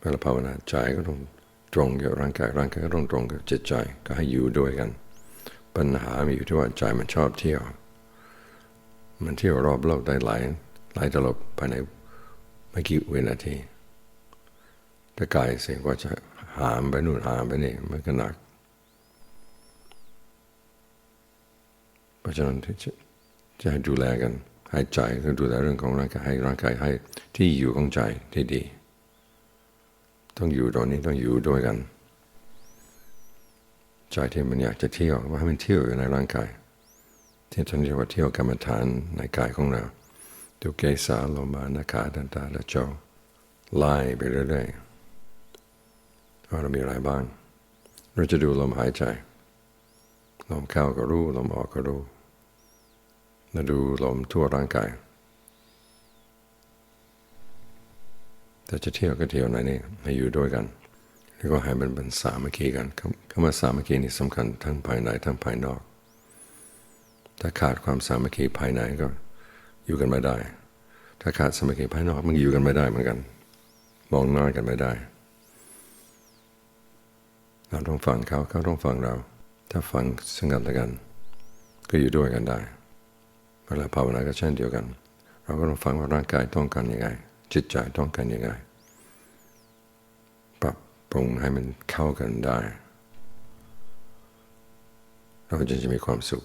เวลาภาวนาใจก็ต้องตรงกับร่างกายร่างกายก็ต้องตรงกับจิตใจก็ให้อยู่ด้วยกัน ปัญหามีอยู่ที่ว่าใจมันชอบเที่ยว มันเที่ยวรอบโลกได้หลายหลายตลบภายในไม่กี่วินาทีถ้ากายเสียงก็จะหามไปนู่นหามไปนี่มันก็หนัก เพราะฉะนั้นที่จะให้ดูแลกันให้ใจก็ดูแลเรื่องของร่างกายให้ร่างกายให้ที่อยู่ของใจที่ดี ต้องอยู่ตรงนี้ต้องอยู่ด้วยกันใจที่มันอยากจะเที่ยวว่าให้มันเที่ยวอยู่ในร่างกาย ที่ท่านเรียกว่าเที่ยวกรรมฐานในกายของเราดูเกสาโลมานาคาดันตาและจอไล่ไปเรื่อยๆว่าเรามีอะไรบ้าง เราจะดูลมหายใจ ลมเข้าก็รู้ ลมออกก็รู้แล้วดูลมทั่วร่างกาย แต่จะเที่ยวก็เที่ยวไหนนี่ให้อยู่ด้วยกัน แล้วก็ให้มันเป็นสามัคคีกันคำว่าสามัคคีนี่สำคัญทั้งภายในทั้งภายนอก ถ้าขาดความสามัคคีภายในก็อยู่กันไม่ได้ ถ้าขาดสามัคคีภายนอกมันอยู่กันไม่ได้เหมือนกัน มองหน้ากันไม่ได้ เราต้องฟังเขาเขาต้องฟังเรา ถ้าฟังซึ่งกันและกัน ก็อยู่ด้วยกันได้เวลาภาวนาก็เช่นเดียวกัน เราก็ต้องฟังว่าร่างกายต้องการยังไง จิตใจต้องการยังไง ปรับปรุงให้มันเข้ากันได้ เราจะจะมีความสุข